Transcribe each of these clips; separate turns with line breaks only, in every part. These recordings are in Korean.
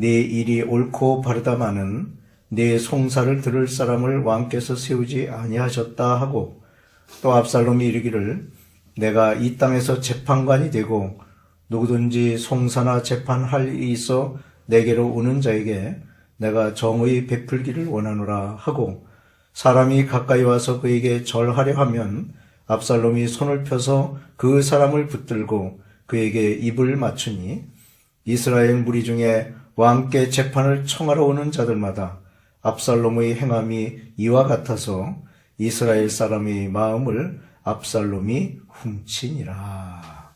네 일이 옳고 바르다마는 네 송사를 들을 사람을 왕께서 세우지 아니하셨다 하고 또 압살롬이 이르기를 내가 이 땅에서 재판관이 되고 누구든지 송사나 재판할 일이 있어 내게로 오는 자에게 내가 정의 베풀기를 원하노라 하고 사람이 가까이 와서 그에게 절하려 하면 압살롬이 손을 펴서 그 사람을 붙들고 그에게 입을 맞추니 이스라엘 무리 중에 왕께 재판을 청하러 오는 자들마다 압살롬의 행함이 이와 같아서 이스라엘 사람의 마음을 압살롬이 훔치니라.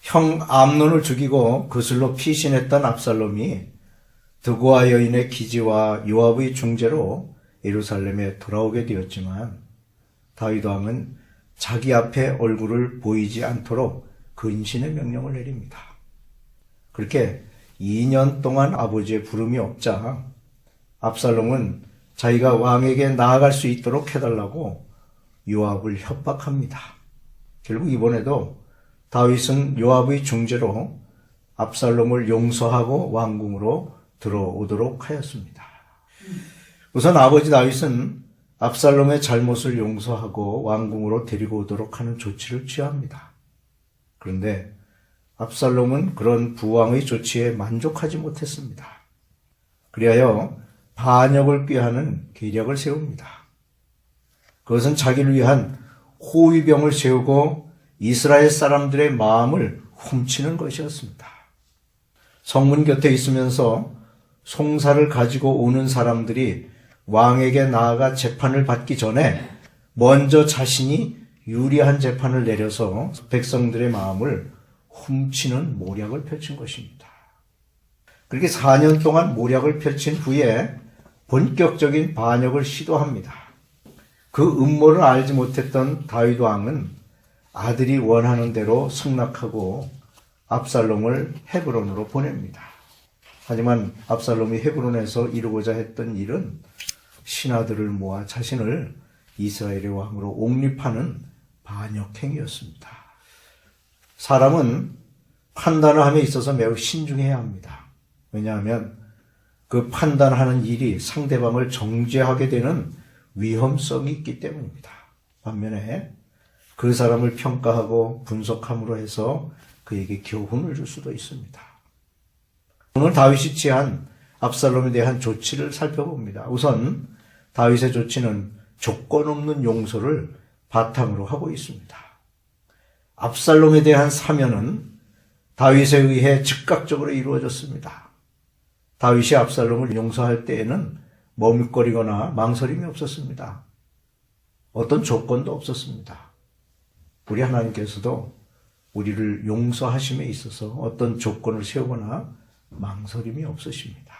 형 암논을 죽이고 그슬로 피신했던 압살롬이 드고아 여인의 기지와 요압의 중재로 예루살렘에 돌아오게 되었지만 다윗 왕은 자기 앞에 얼굴을 보이지 않도록 근신의 명령을 내립니다. 그렇게 2년 동안 아버지의 부름이 없자 압살롬은 자기가 왕에게 나아갈 수 있도록 해달라고 요압을 협박합니다. 결국 이번에도 다윗은 요압의 중재로 압살롬을 용서하고 왕궁으로 들어오도록 하였습니다. 우선 아버지 다윗은 압살롬의 잘못을 용서하고 왕궁으로 데리고 오도록 하는 조치를 취합니다. 그런데 압살롬은 그런 부왕의 조치에 만족하지 못했습니다. 그리하여 반역을 꾀하는 계략을 세웁니다. 그것은 자기를 위한 호위병을 세우고 이스라엘 사람들의 마음을 훔치는 것이었습니다. 성문 곁에 있으면서 송사를 가지고 오는 사람들이 왕에게 나아가 재판을 받기 전에 먼저 자신이 유리한 재판을 내려서 백성들의 마음을 훔치는 모략을 펼친 것입니다. 그렇게 4년 동안 모략을 펼친 후에 본격적인 반역을 시도합니다. 그 음모를 알지 못했던 다윗 왕은 아들이 원하는 대로 승낙하고 압살롬을 헤브론으로 보냅니다. 하지만 압살롬이 헤브론에서 이루고자 했던 일은 신하들을 모아 자신을 이스라엘의 왕으로 옹립하는 반역 행위였습니다. 사람은 판단을 함에 있어서 매우 신중해야 합니다. 왜냐하면 그 판단하는 일이 상대방을 정죄하게 되는 위험성이 있기 때문입니다. 반면에 그 사람을 평가하고 분석함으로 해서 그에게 교훈을 줄 수도 있습니다. 오늘 다윗이 취한 압살롬에 대한 조치를 살펴봅니다. 우선 다윗의 조치는 조건 없는 용서를 바탕으로 하고 있습니다. 압살롬에 대한 사면은 다윗에 의해 즉각적으로 이루어졌습니다. 다윗이 압살롬을 용서할 때에는 머뭇거리거나 망설임이 없었습니다. 어떤 조건도 없었습니다. 우리 하나님께서도 우리를 용서하심에 있어서 어떤 조건을 세우거나 망설임이 없으십니다.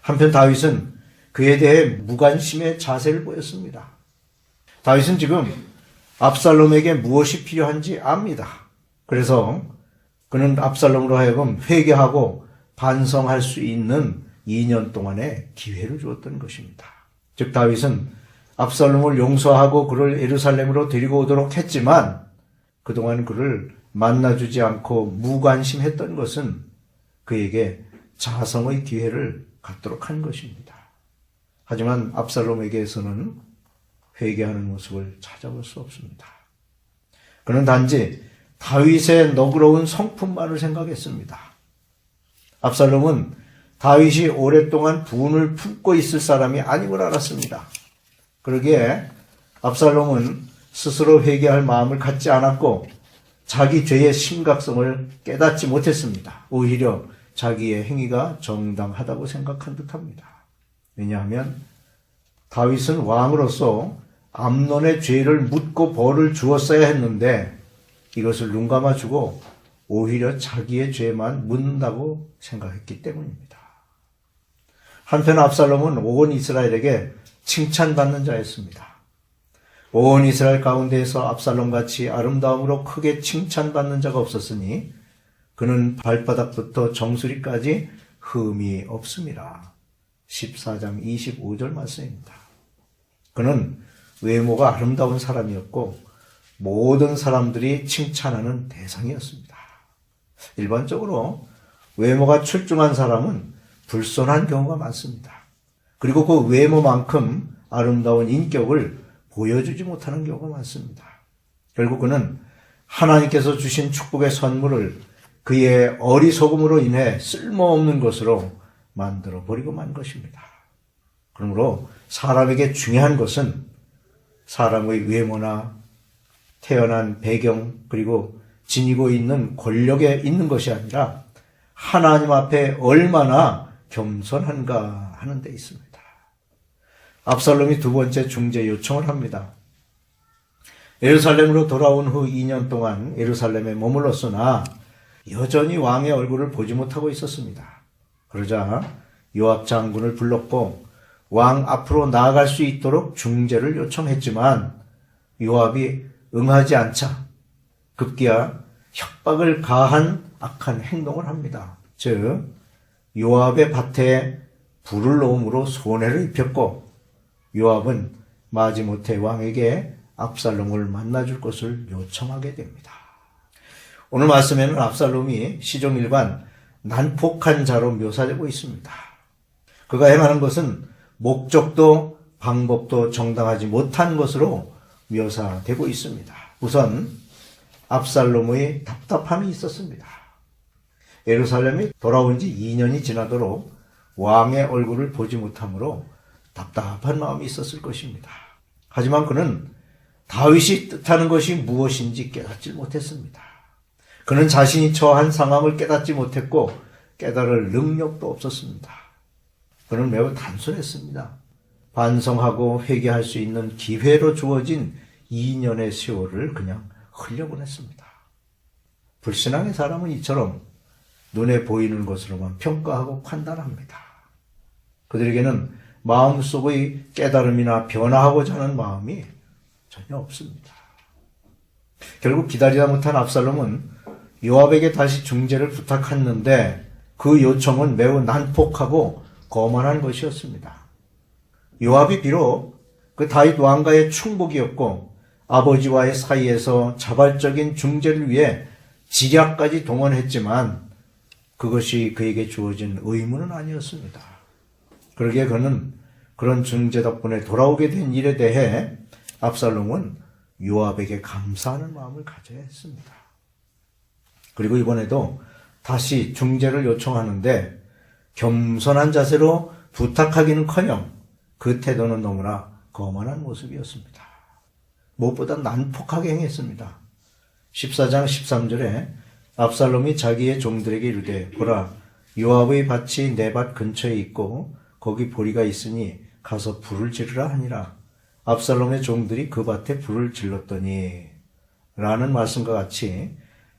한편 다윗은 그에 대해 무관심의 자세를 보였습니다. 다윗은 지금 압살롬에게 무엇이 필요한지 압니다. 그래서 그는 압살롬으로 하여금 회개하고 반성할 수 있는 2년 동안의 기회를 주었던 것입니다. 즉 다윗은 압살롬을 용서하고 그를 예루살렘으로 데리고 오도록 했지만 그동안 그를 만나주지 않고 무관심했던 것은 그에게 자성의 기회를 갖도록 한 것입니다. 하지만 압살롬에게서는 회개하는 모습을 찾아볼 수 없습니다. 그는 단지 다윗의 너그러운 성품만을 생각했습니다. 압살롬은 다윗이 오랫동안 분을 품고 있을 사람이 아님을 알았습니다. 그러기에 압살롬은 스스로 회개할 마음을 갖지 않았고 자기 죄의 심각성을 깨닫지 못했습니다. 오히려 자기의 행위가 정당하다고 생각한 듯합니다. 왜냐하면 다윗은 왕으로서 암론의 죄를 묻고 벌을 주었어야 했는데 이것을 눈 감아주고 오히려 자기의 죄만 묻는다고 생각했기 때문입니다. 한편 압살롬은 온 이스라엘에게 칭찬받는 자였습니다. 온 이스라엘 가운데에서 압살롬 같이 아름다움으로 크게 칭찬받는 자가 없었으니 그는 발바닥부터 정수리까지 흠이 없습니다. 14장 25절 말씀입니다. 그는 외모가 아름다운 사람이었고 모든 사람들이 칭찬하는 대상이었습니다. 일반적으로 외모가 출중한 사람은 불손한 경우가 많습니다. 그리고 그 외모만큼 아름다운 인격을 보여주지 못하는 경우가 많습니다. 결국 그는 하나님께서 주신 축복의 선물을 그의 어리석음으로 인해 쓸모없는 것으로 만들어 버리고 만 것입니다. 그러므로 사람에게 중요한 것은 사람의 외모나 태어난 배경 그리고 지니고 있는 권력에 있는 것이 아니라 하나님 앞에 얼마나 겸손한가 하는 데 있습니다. 압살롬이 두 번째 중재 요청을 합니다. 예루살렘으로 돌아온 후 2년 동안 예루살렘에 머물렀으나 여전히 왕의 얼굴을 보지 못하고 있었습니다. 그러자 요압 장군을 불렀고 왕 앞으로 나아갈 수 있도록 중재를 요청했지만 요압이 응하지 않자 급기야 협박을 가한 악한 행동을 합니다. 즉 요압의 밭에 불을 놓음으로 손해를 입혔고 요압은 마지못해 왕에게 압살롬을 만나줄 것을 요청하게 됩니다. 오늘 말씀에는 압살롬이 시종일관 난폭한 자로 묘사되고 있습니다. 그가 행하는 것은 목적도 방법도 정당하지 못한 것으로 묘사되고 있습니다. 우선 압살롬의 답답함이 있었습니다. 예루살렘이 돌아온 지 2년이 지나도록 왕의 얼굴을 보지 못하므로 답답한 마음이 있었을 것입니다. 하지만 그는 다윗이 뜻하는 것이 무엇인지 깨닫지 못했습니다. 그는 자신이 처한 상황을 깨닫지 못했고 깨달을 능력도 없었습니다. 그는 매우 단순했습니다. 반성하고 회개할 수 있는 기회로 주어진 2년의 세월을 그냥 흘려보냈습니다. 불신앙의 사람은 이처럼 눈에 보이는 것으로만 평가하고 판단합니다. 그들에게는 마음속의 깨달음이나 변화하고자 하는 마음이 전혀 없습니다. 결국 기다리다 못한 압살롬은 요압에게 다시 중재를 부탁했는데 그 요청은 매우 난폭하고 거만한 것이었습니다. 요압이 비록 그 다윗 왕가의 충복이었고 아버지와의 사이에서 자발적인 중재를 위해 지략까지 동원했지만 그것이 그에게 주어진 의무는 아니었습니다. 그러기에 그는 그런 중재 덕분에 돌아오게 된 일에 대해 압살롬은 요압에게 감사하는 마음을 가져야 했습니다. 그리고 이번에도 다시 중재를 요청하는데 겸손한 자세로 부탁하기는커녕 그 태도는 너무나 거만한 모습이었습니다. 무엇보다 난폭하게 행했습니다. 14장 13절에 압살롬이 자기의 종들에게 이르되 보라 요압의 밭이 내 밭 근처에 있고 거기 보리가 있으니 가서 불을 지르라 하니라. 압살롬의 종들이 그 밭에 불을 질렀더니 라는 말씀과 같이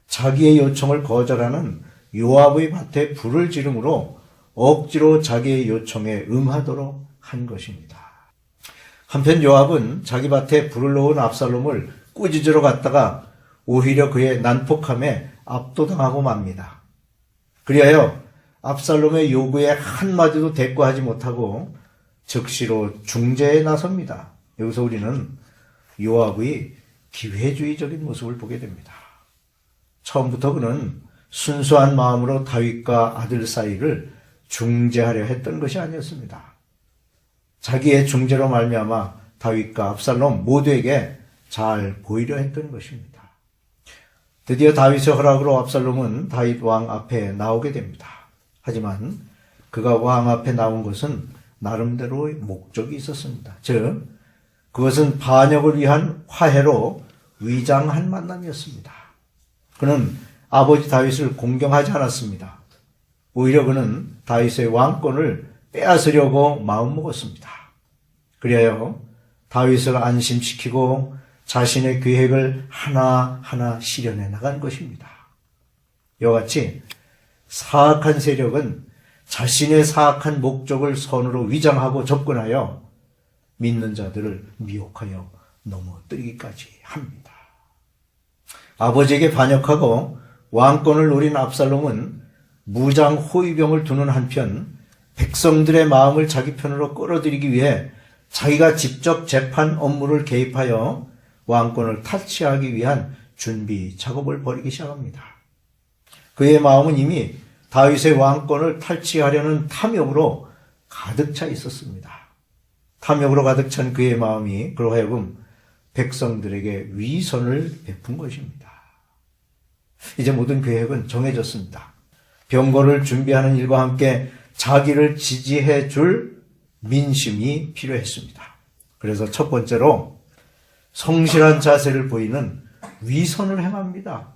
자기의 요청을 거절하는 요압의 밭에 불을 지름으로 억지로 자기의 요청에 응하도록 한 것입니다. 한편 요압은 자기 밭에 불을 놓은 압살롬을 꾸짖으러 갔다가 오히려 그의 난폭함에 압도당하고 맙니다. 그리하여 압살롬의 요구에 한마디도 대꾸하지 못하고 즉시로 중재에 나섭니다. 여기서 우리는 요압의 기회주의적인 모습을 보게 됩니다. 처음부터 그는 순수한 마음으로 다윗과 아들 사이를 중재하려 했던 것이 아니었습니다. 자기의 중재로 말미암아 다윗과 압살롬 모두에게 잘 보이려 했던 것입니다. 드디어 다윗의 허락으로 압살롬은 다윗 왕 앞에 나오게 됩니다. 하지만 그가 왕 앞에 나온 것은 나름대로의 목적이 있었습니다. 즉, 그것은 반역을 위한 화해로 위장한 만남이었습니다. 그는 아버지 다윗을 공경하지 않았습니다. 오히려 그는 다윗의 왕권을 빼앗으려고 마음먹었습니다. 그리하여 다윗을 안심시키고 자신의 계획을 하나하나 실현해 나간 것입니다. 이와 같이 사악한 세력은 자신의 사악한 목적을 선으로 위장하고 접근하여 믿는 자들을 미혹하여 넘어뜨리기까지 합니다. 아버지에게 반역하고 왕권을 노린 압살롬은 무장 호위병을 두는 한편 백성들의 마음을 자기 편으로 끌어들이기 위해 자기가 직접 재판 업무를 개입하여 왕권을 탈취하기 위한 준비 작업을 벌이기 시작합니다. 그의 마음은 이미 다윗의 왕권을 탈취하려는 탐욕으로 가득 차 있었습니다. 탐욕으로 가득 찬 그의 마음이 그로 하여금 백성들에게 위선을 베푼 것입니다. 이제 모든 계획은 정해졌습니다. 병거를 준비하는 일과 함께 자기를 지지해 줄 민심이 필요했습니다. 그래서 첫 번째로 성실한 자세를 보이는 위선을 행합니다.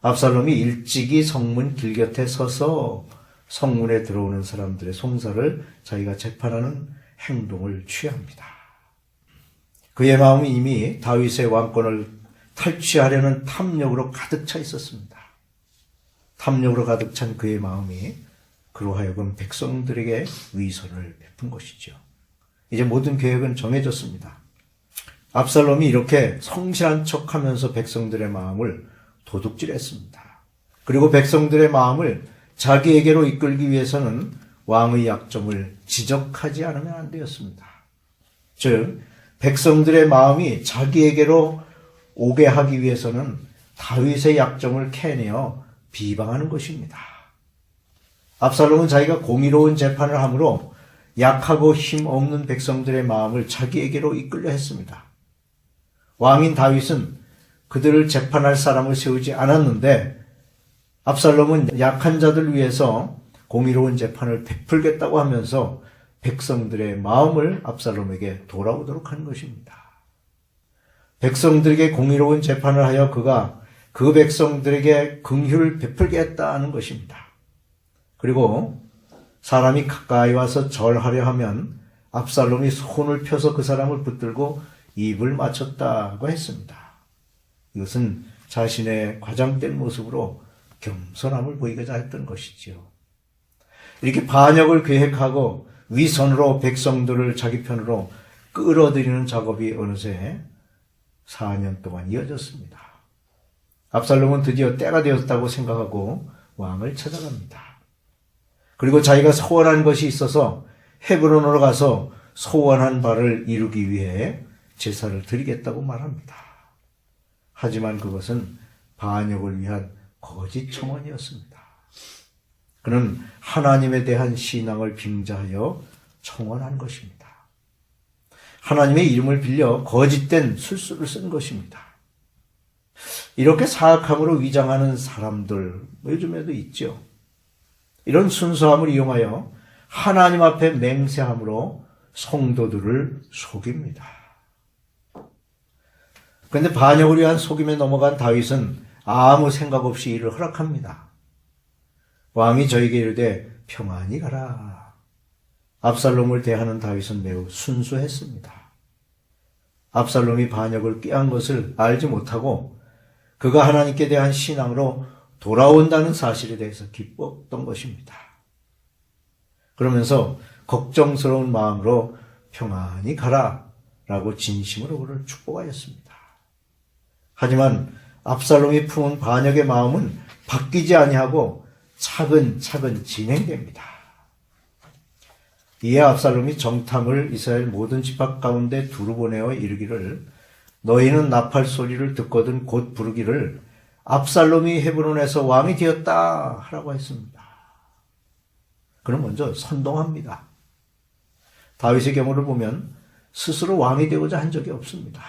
압살롬이 일찍이 성문 길 곁에 서서 성문에 들어오는 사람들의 송사를 자기가 재판하는 행동을 취합니다. 그의 마음이 이미 다윗의 왕권을 탈취하려는 탐욕으로 가득 차 있었습니다. 탐욕으로 가득 찬 그의 마음이 그로 하여금 백성들에게 위선을 베푼 것이죠. 이제 모든 계획은 정해졌습니다. 압살롬이 이렇게 성실한 척 하면서 백성들의 마음을 도둑질했습니다. 그리고 백성들의 마음을 자기에게로 이끌기 위해서는 왕의 약점을 지적하지 않으면 안 되었습니다. 즉, 백성들의 마음이 자기에게로 오게 하기 위해서는 다윗의 약점을 캐내어 비방하는 것입니다. 압살롬은 자기가 공의로운 재판을 함으로 약하고 힘 없는 백성들의 마음을 자기에게로 이끌려 했습니다. 왕인 다윗은 그들을 재판할 사람을 세우지 않았는데 압살롬은 약한 자들 위해서 공의로운 재판을 베풀겠다고 하면서 백성들의 마음을 압살롬에게 돌아오도록 하는 것입니다. 백성들에게 공의로운 재판을 하여 그가 그 백성들에게 긍휼을 베풀겠다는 것입니다. 그리고 사람이 가까이 와서 절하려 하면 압살롬이 손을 펴서 그 사람을 붙들고 입을 맞췄다고 했습니다. 이것은 자신의 과장된 모습으로 겸손함을 보이고자 했던 것이지요. 이렇게 반역을 계획하고 위선으로 백성들을 자기 편으로 끌어들이는 작업이 어느새 4년 동안 이어졌습니다. 압살롬은 드디어 때가 되었다고 생각하고 왕을 찾아갑니다. 그리고 자기가 소원한 것이 있어서 헤브론으로 가서 소원한 바를 이루기 위해 제사를 드리겠다고 말합니다. 하지만 그것은 반역을 위한 거짓 청원이었습니다. 그는 하나님에 대한 신앙을 빙자하여 청원한 것입니다. 하나님의 이름을 빌려 거짓된 술수를 쓴 것입니다. 이렇게 사악함으로 위장하는 사람들 요즘에도 있죠. 이런 순수함을 이용하여 하나님 앞에 맹세함으로 성도들을 속입니다. 그런데 반역을 위한 속임에 넘어간 다윗은 아무 생각 없이 이를 허락합니다. 왕이 저에게 이르되 평안히 가라. 압살롬을 대하는 다윗은 매우 순수했습니다. 압살롬이 반역을 꾀한 것을 알지 못하고 그가 하나님께 대한 신앙으로 돌아온다는 사실에 대해서 기뻤던 것입니다. 그러면서 걱정스러운 마음으로 평안히 가라 라고 진심으로 그를 축복하였습니다. 하지만 압살롬이 품은 반역의 마음은 바뀌지 아니하고 차근차근 진행됩니다. 이에 압살롬이 정탐을 이스라엘 모든 집합 가운데 두루 보내어 이르기를 너희는 나팔 소리를 듣거든 곧 부르기를 압살롬이 헤브론에서 왕이 되었다 하라고 했습니다. 그럼 먼저 선동합니다. 다윗의 경우를 보면 스스로 왕이 되고자 한 적이 없습니다.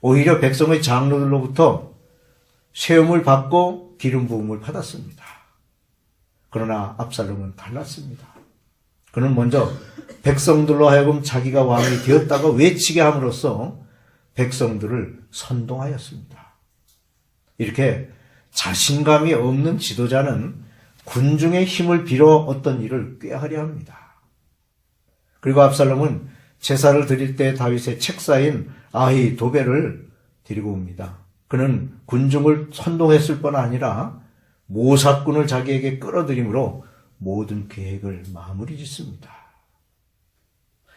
오히려 백성의 장로들로부터 세움을 받고 기름 부음을 받았습니다. 그러나 압살롬은 달랐습니다. 그는 먼저 백성들로 하여금 자기가 왕이 되었다고 외치게 함으로써 백성들을 선동하였습니다. 이렇게 자신감이 없는 지도자는 군중의 힘을 빌어 어떤 일을 꾀하려 합니다. 그리고 압살롬은 제사를 드릴 때 다윗의 책사인 아히 도배를 데리고 옵니다. 그는 군중을 선동했을 뿐 아니라 모사꾼을 자기에게 끌어들임으로 모든 계획을 마무리 짓습니다.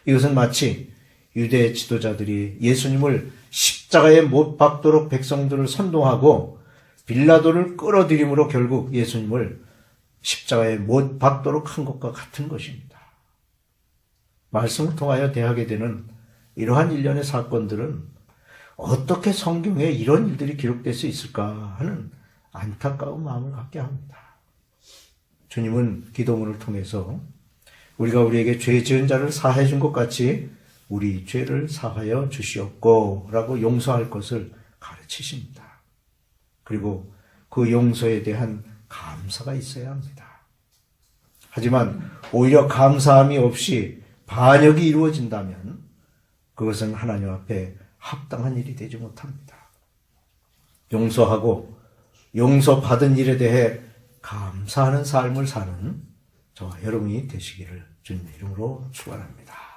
이것은 마치 유대 지도자들이 예수님을 십자가에 못 박도록 백성들을 선동하고 빌라도를 끌어들임으로 결국 예수님을 십자가에 못 박도록 한 것과 같은 것입니다. 말씀을 통하여 대하게 되는 이러한 일련의 사건들은 어떻게 성경에 이런 일들이 기록될 수 있을까 하는 안타까운 마음을 갖게 합니다. 주님은 기도문을 통해서 우리가 우리에게 죄 지은 자를 사하여 준것 같이 우리 죄를 사하여 주시옵고 라고 용서할 것을 가르치십니다. 그리고 그 용서에 대한 감사가 있어야 합니다. 하지만 오히려 감사함이 없이 반역이 이루어진다면 그것은 하나님 앞에 합당한 일이 되지 못합니다. 용서하고 용서받은 일에 대해 감사하는 삶을 사는 저와 여러분이 되시기를 주님의 이름으로 축원합니다.